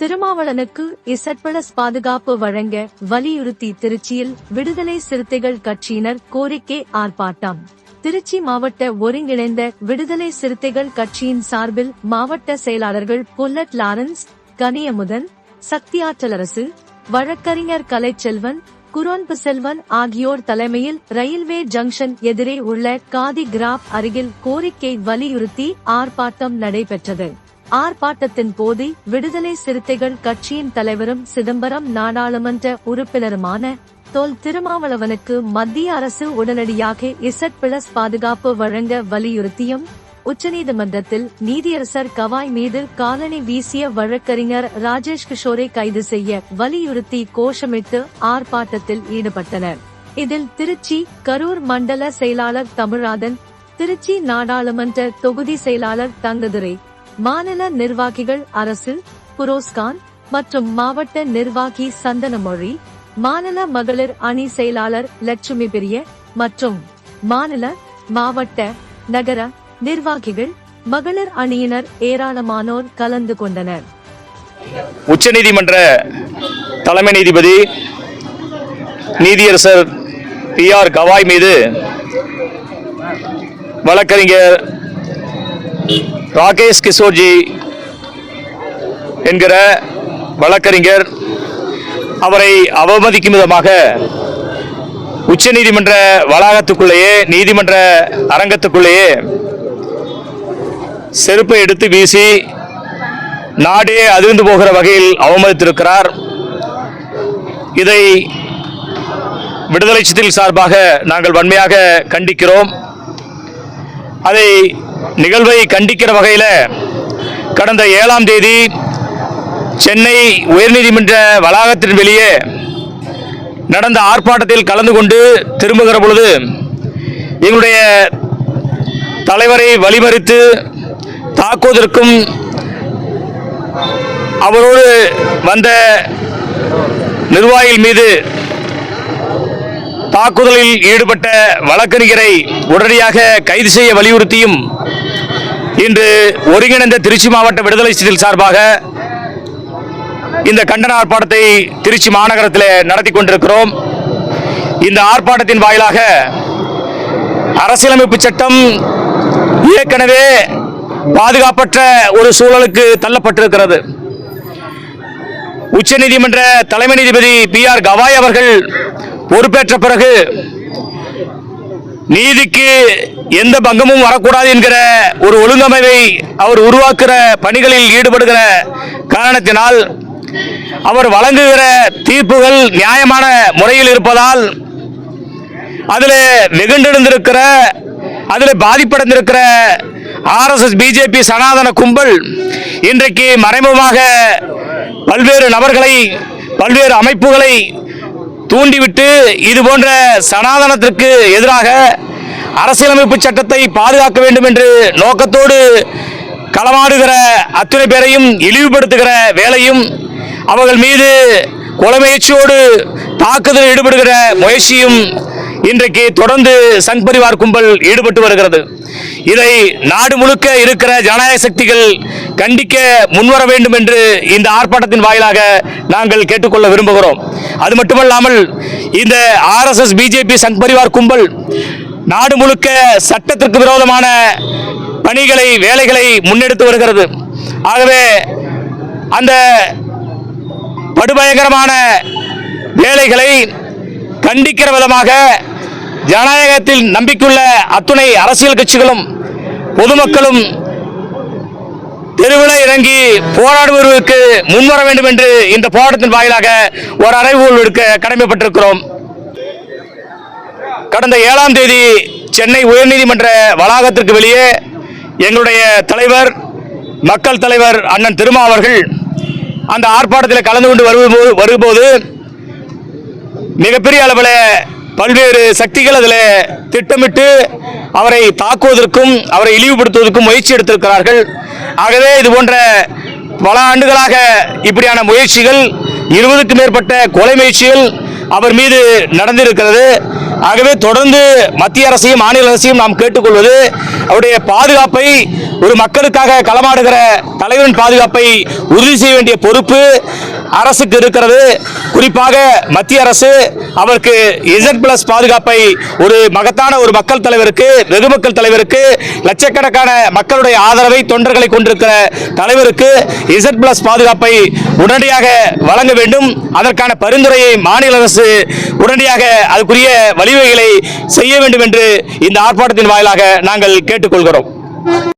திருமாவளனுக்கு Z plus பாதுகாப்பு வழங்க வலியுறுத்தி திருச்சியில் விடுதலை சிறுத்தைகள் கட்சியினர் கோரிக்கை ஆர்ப்பாட்டம். திருச்சி மாவட்ட ஒருங்கிணைந்த விடுதலை சிறுத்தைகள் கட்சியின் சார்பில் மாவட்ட செயலாளர்கள் புல்லட் லாரன்ஸ் கனியமுதன் சக்தியாற்றலரசு வழக்கறிஞர் கலைச்செல்வன் குரோன்பு செல்வன் ஆகியோர் தலைமையில் ரயில்வே ஜங்ஷன் எதிரே உள்ள காதி கிராப் அருகில் கோரிக்கை வலியுறுத்தி ஆர்ப்பாட்டம் நடைபெற்றது. ஆர்ப்பாட்டத்தின் போது விடுதலை சிறுத்தைகள் கட்சியின் தலைவரும் சிதம்பரம் நாடாளுமன்ற உறுப்பினருமான தொல் திருமாவளவனுக்கு மத்திய அரசு உடனடியாக இசட் பிளஸ் பாதுகாப்பு வழங்க வலியுறுத்தியும் உச்சநீதிமன்றத்தில் நீதியரசர் கவாய் மீது காலணி வீசிய வழக்கறிஞர் ராஜேஷ் கிஷோரை கைது செய்ய வலியுறுத்தி கோஷமிட்டு ஆர்ப்பாட்டத்தில் ஈடுபட்டனர். இதில் திருச்சி கரூர் மண்டல செயலாளர் தமிழாதன் திருச்சி நாடாளுமன்ற தொகுதி செயலாளர் தங்கதுரை மாநில நிர்வாகிகள் அரசு புரோஸ்கான் மற்றும் மாவட்ட நிர்வாகி சந்தனமொழி மாநில மகளிர் அணி செயலாளர் லட்சுமி பிரிய மற்றும் மாநில மாவட்ட நகர நிர்வாகிகள் மகளிர் அணியினர் ஏராளமானோர் கலந்து கொண்டனர். உச்சநீதிமன்ற தலைமை நீதிபதி நீதியரசர் பி ஆர் கவாய் மீது வழக்கறிஞர் ராகேஷ் கிஷோர்ஜி என்கிற வழக்கறிஞர் அவரை அவமதிக்கும் விதமாக உச்சநீதிமன்ற வளாகத்துக்குள்ளேயே நீதிமன்ற அரங்கத்துக்குள்ளேயே செருப்பை எடுத்து வீசி நாடே அதிர்ந்து போகிற வகையில் அவமதித்திருக்கிறார். இதை விடுதலை சித்தில் சார்பாக நாங்கள் வன்மையாக கண்டிக்கிறோம். அதை நிகழ்வை கண்டிக்கிற வகையில் கடந்த ஏழாம் தேதி சென்னை உயர்நீதிமன்ற வளாகத்தின் வெளியே நடந்த ஆர்ப்பாட்டத்தில் கலந்து கொண்டு திரும்புகிற பொழுது எங்களுடைய தலைவரை வழிமறித்து தாக்குவதற்கும் அவரோடு வந்த நிர்வாகிகள் மீது தாக்குதலில் ஈடுபட்ட வழக்கறிஞரை உடனடியாக கைது செய்ய வலியுறுத்தியும் இன்று ஒருங்கிணைந்த திருச்சி மாவட்ட விடுதலை சிதில் சார்பாக இந்த கண்டன ஆர்ப்பாட்டத்தை திருச்சி மாநகரத்தில் நடத்தி கொண்டிருக்கிறோம். இந்த ஆர்ப்பாட்டத்தின் வாயிலாக அரசியலமைப்பு சட்டம் ஏற்கனவே பாதுகாப்பற்ற ஒரு சூழலுக்கு தள்ளப்பட்டிருக்கிறது. உச்சநீதிமன்ற தலைமை நீதிபதி பி ஆர் கவாய் அவர்கள் பொறுப்பேற்ற பிறகு நீதிக்கு எந்த பங்கமும் வரக்கூடாது என்கிற ஒரு ஒழுங்கமைவை அவர் உருவாக்குற பணிகளில் ஈடுபடுகிற காரணத்தினால் அவர் வழங்குகிற தீர்ப்புகள் நியாயமான முறையில் இருப்பதால் அதில் வெகுண்டெழுந்திருக்கிற அதில் பாதிப்படைந்திருக்கிற ஆர்எஸ்எஸ் பிஜேபி சனாதன கும்பல் இன்றைக்கு மறைமுகமாக பல்வேறு நபர்களை பல்வேறு அமைப்புகளை தூண்டிவிட்டு இது போன்ற சனாதனத்திற்கு எதிராக அரசியலமைப்பு சட்டத்தை பாதுகாக்க வேண்டும் என்று நோக்கத்தோடு களமாடுகிற அத்துணை பேரையும் இழிவுபடுத்துகிற வேலையும் அவர்கள் மீது கொலை முயற்சியோடு தாக்குதல் ஈடுபடுகிற முயற்சியும் இன்றைக்கு தொடர்ந்து சங் பரிவார் கும்பல் ஈடுபட்டு வருகிறது. இதை நாடு முழுக்க இருக்கிற ஜனநாயக சக்திகள் கண்டிக்க முன்வர வேண்டும் என்று இந்த ஆர்ப்பாட்டத்தின் வாயிலாக நாங்கள் கேட்டுக்கொள்ள விரும்புகிறோம். அது மட்டுமல்லாமல் இந்த ஆர்எஸ்எஸ் பிஜேபி சங் பரிவார் கும்பல் நாடு முழுக்க சட்டத்திற்கு விரோதமான பணிகளை வேலைகளை முன்னெடுத்து வருகிறது. ஆகவே அந்த படுபயங்கரமான வேலைகளை கண்டிக்கிற விதமாக ஜனநாயகத்தில் நம்பிக்கையுள்ள அத்துணை அரசியல் கட்சிகளும் பொதுமக்களும் தெருவில் இறங்கி போராடுவதற்கு முன்வர வேண்டும் என்று இந்த போராட்டத்தின் வாயிலாக ஒரு அறைகூல் எடுக்க கடமைப்பட்டிருக்கிறோம். கடந்த ஏழாம் தேதி சென்னை உயர்நீதிமன்ற வளாகத்திற்கு வெளியே எங்களுடைய தலைவர் மக்கள் தலைவர் அண்ணன் திருமா அவர்கள் அந்த ஆர்ப்பாட்டத்தில் கலந்து கொண்டு வரும்போது வரும்போது மிகப்பெரிய அளவில் பல்வேறு சக்திகள் அதில் திட்டமிட்டு அவரை தாக்குவதற்கும் அவரை இழிவுபடுத்துவதற்கும் முயற்சி எடுத்திருக்கிறார்கள். ஆகவே இது போன்ற பல ஆண்டுகளாக இப்படியான முயற்சிகள் இருபதுக்கும் மேற்பட்ட கொலை முயற்சிகள் அவர் மீது நடந்திருக்கிறது. ஆகவே தொடர்ந்து மத்திய அரசையும் மாநில அரசையும் நாம் கேட்டுக்கொள்வது அவருடைய பாதுகாப்பை ஒரு மக்களுக்காக களமாடுகிற தலைவரின் பாதுகாப்பை உறுதி செய்ய வேண்டிய பொறுப்பு அரசுக்கு இருக்கிறது. குறிப்பாக மத்திய அரசு அவருக்கு இசட் பிளஸ் பாதுகாப்பை ஒரு மகத்தான ஒரு மக்கள் தலைவருக்கு வெகுமக்கள் தலைவருக்கு லட்சக்கணக்கான மக்களுடைய ஆதரவை தொண்டர்களை கொண்டிருக்கிற தலைவருக்கு இசட் பிளஸ் பாதுகாப்பை உடனடியாக வழங்க வேண்டும். அதற்கான பரிந்துரையை மாநில அரசு உடனடியாக அதுக்குரிய வழிவகைகளை செய்ய வேண்டும் என்று இந்த ஆர்ப்பாட்டத்தின் வாயிலாக நாங்கள் கேட்டுக்கொள்கிறோம்.